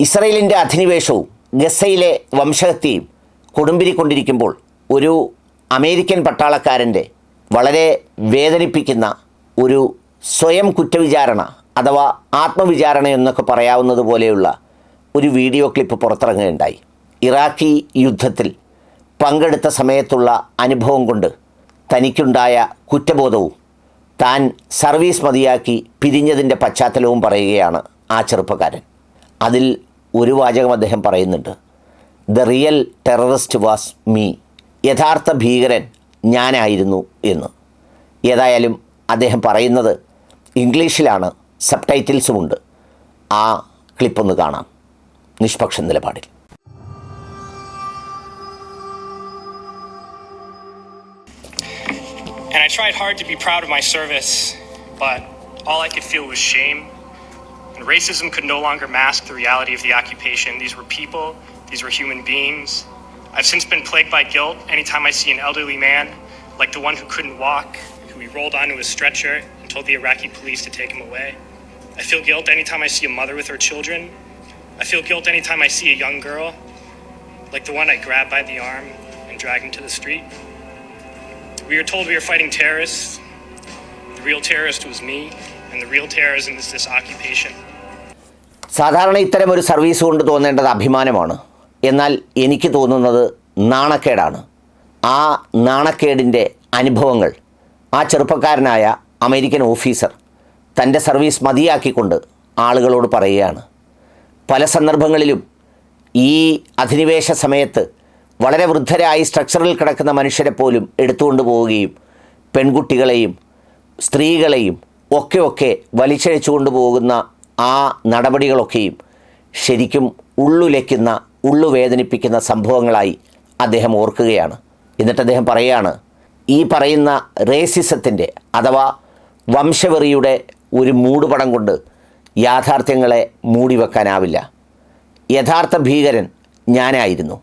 ഇസ്രയേലിന്റെ അധിനിവേശവും ഗസയിലെ വംശഹത്യയും കൊടുമ്പിരിക്കൊണ്ടിരിക്കുമ്പോൾ ഒരു അമേരിക്കൻ പട്ടാളക്കാരന്റെ വളരെ വേദനിപ്പിക്കുന്ന ഒരു സ്വയം കുറ്റവിചാരണ അഥവാ ആത്മവിചാരണ എന്നൊക്കെ പറയാവുന്നത് പോലെയുള്ള ഒരു വീഡിയോ ക്ലിപ്പ് പുറത്തിറങ്ങുകയുണ്ടായി. ഇറാഖി യുദ്ധത്തിൽ പങ്കെടുത്ത സമയത്തുള്ള അനുഭവം കൊണ്ട് തനിക്കുണ്ടായ കുറ്റബോധവും താൻ സർവീസ് മതിയാക്കി പിരിഞ്ഞതിന്റെ പശ്ചാത്തലവും പറയുകയാണ് ആ ചെറുപ്പക്കാരൻ. അതിൽ ഒരു വാചകം അദ്ദേഹം പറയുന്നുണ്ട്. The real terrorist was me. യഥാർത്ഥ ഭീകരൻ ഞാനായിരുന്നു എന്ന്. ഏതായാലും അദ്ദേഹം പറയുന്നത് ഇംഗ്ലീഷിലാണ് സബ് ടൈറ്റിൽസുമുണ്ട് ആ ക്ലിപ്പൊന്ന് കാണാം. നിഷ്പക്ഷ നിലപാടിൽ. And I tried hard to be proud of my service, but all I could feel was shame. And racism could no longer mask the reality of the occupation. These were people, these were human beings. I've since been plagued by guilt anytime I see an elderly man, like the one who couldn't walk, who we rolled onto a stretcher and told the Iraqi police to take him away. I feel guilt anytime I see a mother with her children. I feel guilt anytime I see a young girl, like the one I grabbed by the arm and dragged into the street. We are told we are fighting terrorists. Real terrorist was me, and the real terrorism is this occupation. സാധാരണ ഇത്തരം ഒരു service കൊണ്ട് തോന്നേണ്ടത് അഭിമാനമാണ്. എന്നാൽ എനിക്ക് തോന്നുന്നത് നാണക്കേടാണ്. ആ നാണക്കേടിന്റെ അനുഭവങ്ങൾ ആ ചെറുപ്പക്കാരനായ അമേരിക്കൻ ഓഫീസർ തന്റെ സർവീസ് മതിയാക്കിക്കൊണ്ട് ആളുകളോട് പറയുകയാണ്. പല സന്ദർഭങ്ങളിലും ഈ അധിനിവേശ സമയത്ത് വളരെ വൃദ്ധരായി സ്ട്രക്ചറിൽ കിടക്കുന്ന മനുഷ്യരെ പോലും എടുത്തുകൊണ്ട് പോവുകയും പെൺകുട്ടികളെയും സ്ത്രീകളെയും ഒക്കെ ഒക്കെ വലിച്ചഴിച്ചു കൊണ്ടുപോകുന്ന ആ നടപടികളൊക്കെയും ശരിക്കും ഉള്ളുലയ്ക്കുന്ന ഉള്ളുവേദനിപ്പിക്കുന്ന സംഭവങ്ങളായി അദ്ദേഹം ഓർക്കുകയാണ്. എന്നിട്ട് അദ്ദേഹം പറയുകയാണ് ഈ പറയുന്ന റേസിസത്തിന്റെ അഥവാ വംശവെറിയുടെ ഒരു മൂടുപടം കൊണ്ട് യാഥാർത്ഥ്യങ്ങളെ മൂടിവെക്കാനാവില്ല. യഥാർത്ഥ ഭീകരൻ ഞാനായിരുന്നു.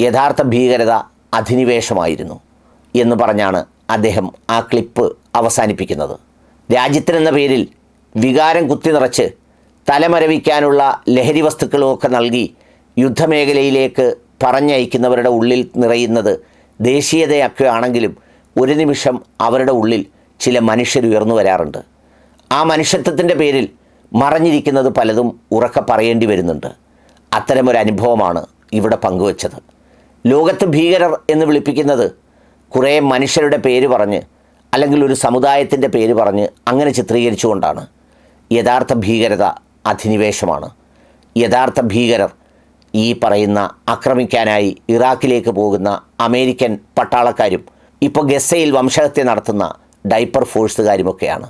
യഥാർത്ഥ ഭീകരത അധിനിവേശമായിരുന്നു. എന്ന് പറഞ്ഞാണ് അദ്ദേഹം ആ ക്ലിപ്പ് അവസാനിപ്പിക്കുന്നത്. രാജ്യത്തിനെന്ന പേരിൽ വികാരം കുത്തി നിറച്ച് തലമരവിക്കാനുള്ള ലഹരി വസ്തുക്കളുമൊക്കെ നൽകി യുദ്ധമേഖലയിലേക്ക് പറഞ്ഞയക്കുന്നവരുടെ ഉള്ളിൽ നിറയുന്നത് ദേശീയതയൊക്കെ ആണെങ്കിലും ഒരു നിമിഷം അവരുടെ ഉള്ളിൽ ചില മനുഷ്യർ ഉയർന്നു വരാറുണ്ട്. ആ മനുഷ്യത്വത്തിന്റെ പേരിൽ മറഞ്ഞിരിക്കുന്നത് പലതും ഉറക്കെ പറയേണ്ടി വരുന്നുണ്ട്. അത്തരമൊരു അനുഭവമാണ് ഇവിടെ പങ്കുവച്ചത്. ലോകത്ത് ഭീകരർ എന്ന് വിളിപ്പിക്കുന്നത് കുറേ മനുഷ്യരുടെ പേര് പറഞ്ഞ് അല്ലെങ്കിൽ ഒരു സമുദായത്തിന്റെ പേര് പറഞ്ഞ് അങ്ങനെ ചിത്രീകരിച്ചുകൊണ്ടാണ് യഥാർത്ഥ ഭീകരത അധിനിവേശമാണ്. യഥാർത്ഥ ഭീകരർ ഈ പറയുന്ന ആക്രമിക്കാനായി ഇറാഖിലേക്ക് പോകുന്ന അമേരിക്കൻ പട്ടാളക്കാരും ഇപ്പോൾ ഗസയിൽ വംശഹത്യ നടത്തുന്ന ഡൈപ്പർ ഫോഴ്സുകാരുമൊക്കെയാണ്.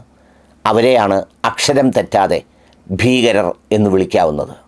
അവരെയാണ് അക്ഷരം തെറ്റാതെ ഭീകരർ എന്ന് വിളിക്കാവുന്നത്.